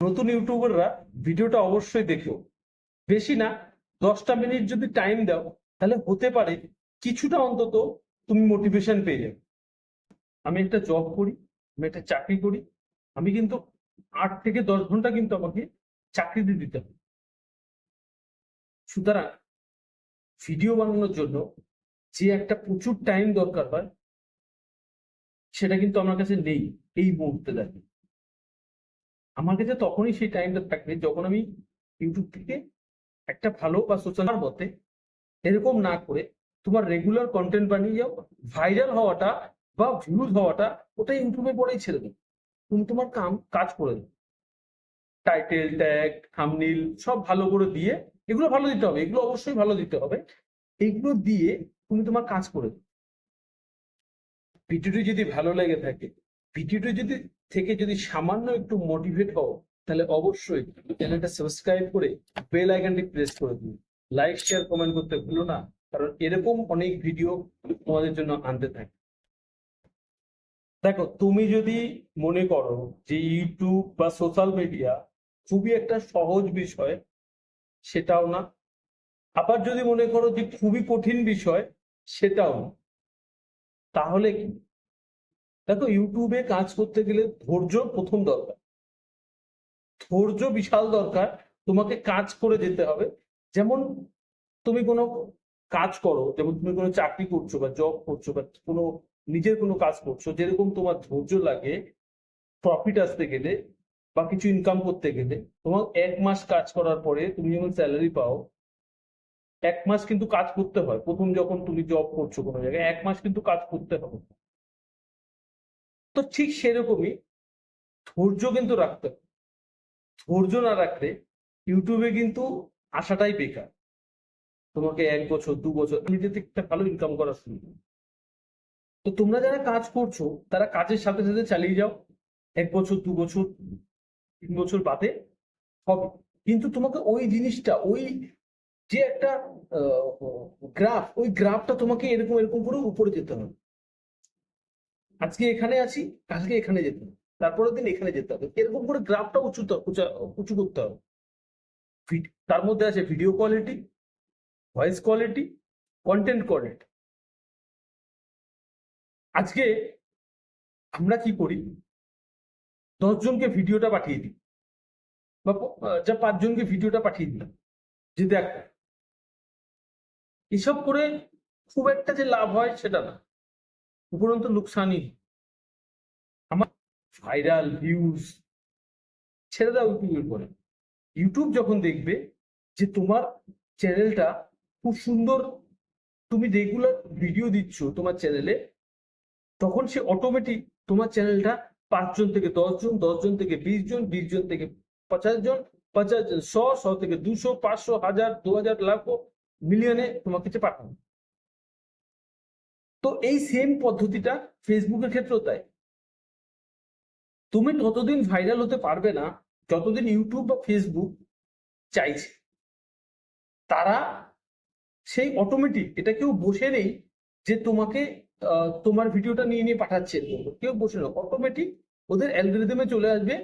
নতুন ইউটিউবাররা ভিডিওটা অবশ্যই দেখো। বেশি না, দশটা মিনিট যদি টাইম দাও, তাহলে হতে পারে কিছুটা অন্তত তুমি মোটিভেশন পেয়ে যাবে। আমি একটা জব করি, আমি একটা চাকরি করি, আমি কিন্তু আট থেকে দশ ঘণ্টা কিন্তু আমাকে চাকরিতে দিতে হবে। সুতরাং ভিডিও বানানোর জন্য যে একটা প্রচুর টাইম দরকার হয়, সেটা কিন্তু আমার কাছে নেই এই মুহূর্তে দাঁড়িয়ে। আমার কাছে তখনই সেই টাইমটা থাকবে যখন আমি ইউটিউব থেকে একটা ভালো বা সোশ্যাল মতে এরকম না করে তোমার রেগুলার কন্টেন্ট বানিয়ে যাও ভাইরাল হওয়াটা বা ভিউজ হওয়াটা ওটা ইউটিউবে পরেই ছেড়ে দেবে তুমি তোমার কাম, কাজ করে দেবে টাইটেল ট্যাগ থামনিল সব ভালো করে দিয়ে এগুলো ভালো দিতে হবে, এগুলো অবশ্যই ভালো দিতে হবে। এগুলো দিয়ে তুমি তোমার কাজ করে দেবে ভিডিওটি যদি ভালো লেগে থাকে ভিডিওটি যদি থেকে যদি সামান্য একটু মোটিভেট হও, তাহলে অবশ্যই চ্যানেলটা সাবস্ক্রাইব করে বেল আইকনটি প্রেস করে দিন লাইক শেয়ার কমেন্ট করতে ভুলো না, কারণ এরকম অনেক ভিডিও তোমাদের জন্য আনতে থাকে। দেখো, তুমি যদি মনে করো যে ইউটিউব বা সোশ্যাল মিডিয়া খুবই একটা সহজ বিষয়, সেটাও না। আবার যদি মনে করো যে খুবই কঠিন বিষয়, সেটাও না। তাহলে কি? দেখো ইউটিউবে কাজ করতে গেলে ধৈর্য প্রথম দরকার। ধৈর্য বিশাল দরকার, তোমাকে কাজ করে যেতে হবে। যেমন তুমি কোনো কাজ করো, যেমন তুমি কোনো চাকরি করছ বা জব করছ বা কোনো নিজের কোনো কাজ করছ, যেরকম তোমার ধৈর্য লাগে প্রফিট আসতে গেলে বা কিছু ইনকাম করতে গেলে, তোমার এক মাস কাজ করার পরে তুমি যখন স্যালারি পাও, এক মাস কিন্তু কাজ করতে হয়। প্রথম যখন তুমি জব করছ কোনো জায়গায়, এক মাস কিন্তু কাজ করতে হবে। তো ঠিক সেরকমই ধৈর্য কিন্তু রাখতে হবে। ধৈর্য না রাখলে ইউটিউবে কিন্তু আসাটাই বেকার। তোমাকে এক বছর, দু বছর, নিজে থেকে ভালো ইনকাম করা শুরু তো তোমরা যারা কাজ করছ, তারা কাজের সাথে সাথে চালিয়ে যাও। এক বছর, দু বছর, তিন বছর বাদে হবে। কিন্তু তোমাকে ওই জিনিসটা, ওই যে একটা গ্রাফ ওই গ্রাফটা তোমাকে এরকম এরকম করে উপরে যেতে হবে। আজকে এখানে আছি, কালকে এখানে যেতে হবে, তারপরের দিন এখানে যেতে হবে। এরকম করে গ্রাফটা উঁচু উঁচু করতে হবে। তার মধ্যে আছে video quality voice quality content quality আজকে আমরা কি করি? দশজনকে ভিডিওটা পাঠিয়ে দিই। বা যা পাঁচজনকে ভিডিওটা পাঠিয়ে দিলাম। যে দেখ, এসব করে খুব একটা যে লাভ হয় সেটা না। উপরন্ত লোকসানই আমার ভাইরাল ভিউজ ছেড়ে দাও ইউটিউবের পরে। ইউটিউব যখন দেখবে যে তোমার চ্যানেলটা খুব সুন্দর, তুমি রেগুলার ভিডিও দিচ্ছ তোমার চ্যানেলে তখন সে অটোমেটিক তোমার চ্যানেলটা পাঁচজন থেকে দশজন দশজন থেকে বিশ জন বিশ জন থেকে পঞ্চাশ জন পঞ্চাশ জন শ শ থেকে দুশো, পাঁচশো, হাজার দু হাজার লাখ মিলিয়নে তোমার কাছে পাঠানো তো এই সেম পদ্ধতিটা ফেসবুকের ক্ষেত্রেও তাই তুমি ততদিন ভাইরাল হতে পারবে না, যতদিন ইউটিউব বা ফেসবুক চাইছে, তারা সেই অটোমেটিক এটা কেউ বসে নেই যে তোমাকে তোমার ভিডিওটা নিয়ে নিয়ে পাঠাচ্ছে। কেউ বসে না অটোমেটিক ওদের অ্যালগোরিদমে চলে আসবে,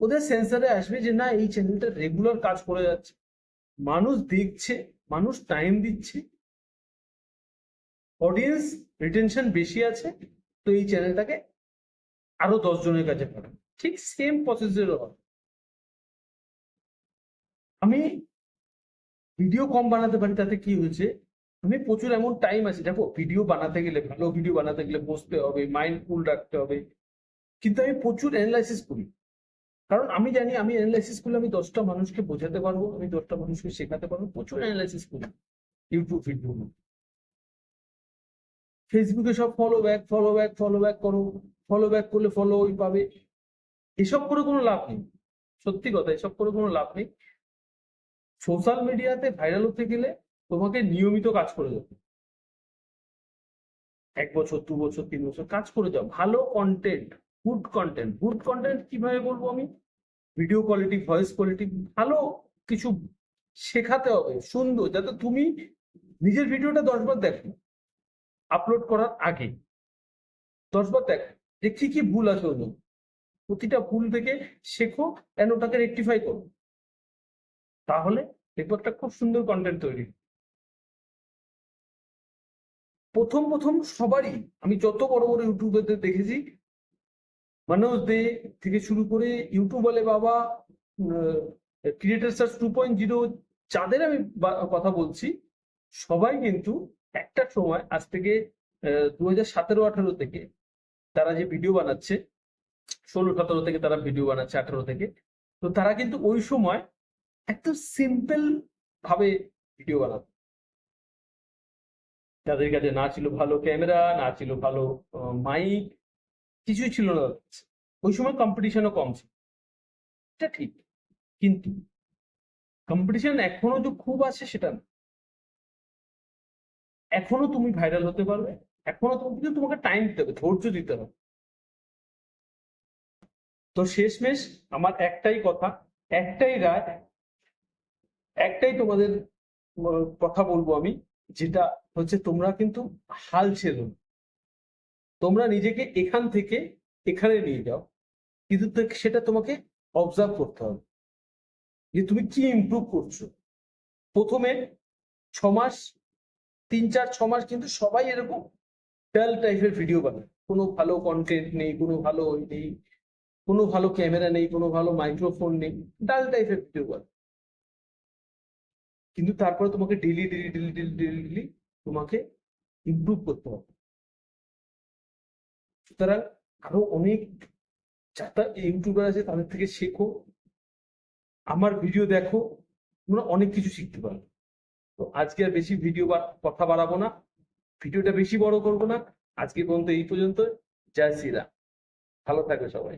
ওদের সেন্সারে আসবে যে না, এই চ্যানেলটা রেগুলার কাজ করে যাচ্ছে মানুষ দেখছে, মানুষ টাইম দিচ্ছে অডিয়েন্স রিটেনশন বেশি আছে, তো এই চ্যানেলটাকে আরও জনের কাছে পাঠান। ঠিক সেম প্রসেসেরও হবে। আমি ভিডিও কম বানাতে পারি, তাতে কি হয়েছে? আমি প্রচুর এমন টাইম আছে। দেখো ভিডিও বানাতে গেলে, ভালো ভিডিও বানাতে গেলে বসতে হবে মাইন্ড ফুল রাখতে হবে। কিন্তু আমি প্রচুর অ্যানালাইসিস করি। কারণ আমি জানি, আমি অ্যানালাইসিস করলে আমি দশটা মানুষকে বোঝাতে পারব, আমি দশটা মানুষকে শেখাতে পারব, প্রচুর অ্যানালাইসিস করি। ইউটিউব ভিডিও ফেসবুকে সব follow back follow back follow back করো। ফলো ব্যাক করলে ফলো ওই পাবে। এসব করে কোনো লাভ নেই। সত্যি কথা, এসব করে কোনো লাভ নেই। সোশ্যাল মিডিয়াতে ভাইরাল হতে গেলে তোমাকে নিয়মিত কাজ করে যেতে হবে। এক বছর, দু বছর, তিন বছর কাজ করে যাও। ভালো content good content good content কীভাবে বলব আমি? ভিডিও কোয়ালিটি ভয়েস কোয়ালিটি ভালো কিছু শেখাতে হবে, সুন্দর। যাতে তুমি নিজের ভিডিওটা দশবার দেখো। আপলোড করার আগে। দশবার দেখো, যে কি কি ভুল আছে ওর। প্রতিটা ভুল থেকে শেখো অ্যান্ড ওটাকে রেকটিফাই করো। তাহলে দেখব একটা খুব সুন্দর কন্টেন্ট তৈরি প্রথম প্রথম সবারই আমি যত বড় বড় ইউটিউবারদের দেখেছি মানুষ দে থেকে শুরু করে ইউটিউব বলে বাবা creator search two point zero যাদের আমি কথা বলছি, সবাই কিন্তু একটা সময় আজ থেকে দু হাজার সতেরো আঠারো থেকে তারা যে ভিডিও বানাচ্ছে, ষোলো, সতেরো থেকে তারা ভিডিও বানাচ্ছে, আঠারো থেকে, তো তারা কিন্তু ওই সময় একদম সিম্পল ভাবে ভিডিও বানাতো। তাদের কাছে না ছিল ভালো ক্যামেরা না ছিল ভালো মাইক কিছুই ছিল না ওই সময় কম্পিটিশনও কম ছিল। এটা ঠিক। কিন্তু কম্পিটিশন এখনও যে খুব আছে সেটা না। এখনও তুমি ভাইরাল হতে পারবে। এখনও তুমি কিন্তু তোমাকে টাইম দিতে হবে, ধৈর্য দিতে হবে। তো শেষমেশ আমার একটাই কথা, একটাই রায়, একটাই তোমাদের কথা বলব আমি, যেটা হচ্ছে তোমরা কিন্তু হাল ছেড়ো। তোমরা নিজেকে এখান থেকে এখানে নিয়ে যাও, কিন্তু সেটা তোমাকে অবজার্ভ করতে হবে। যে তুমি কি ইমপ্রুভ করছ? প্রথমে ছ মাস তিন চার, ছ মাস কিন্তু সবাই এরকম ডাল টাইপের ভিডিও বানায়। কোনো ভালো কন্টেন্ট নেই, কোনো ভালো ওই নেই, কোনো ভালো ক্যামেরা নেই, কোনো ভালো মাইক্রোফোন নেই ডাল টাইপের ভিডিও বানায়। কিন্তু তারপরে তোমাকে daily daily daily daily daily daily তোমাকে ইমপ্রুভ করতে হবে। সুতরাং আরও অনেক যারা ইউটিউবার আছে তাদের থেকে শেখো, আমার ভিডিও দেখো, তোমরা অনেক কিছু শিখতে পারো। তো আজকে আর বেশি ভিডিও বা কথা বাড়াবো না। ভিডিওটা বেশি বড় করব না। আজকে পর্যন্ত এই পর্যন্ত জয় শ্রীরাম। ভালো থাকবে সবাই।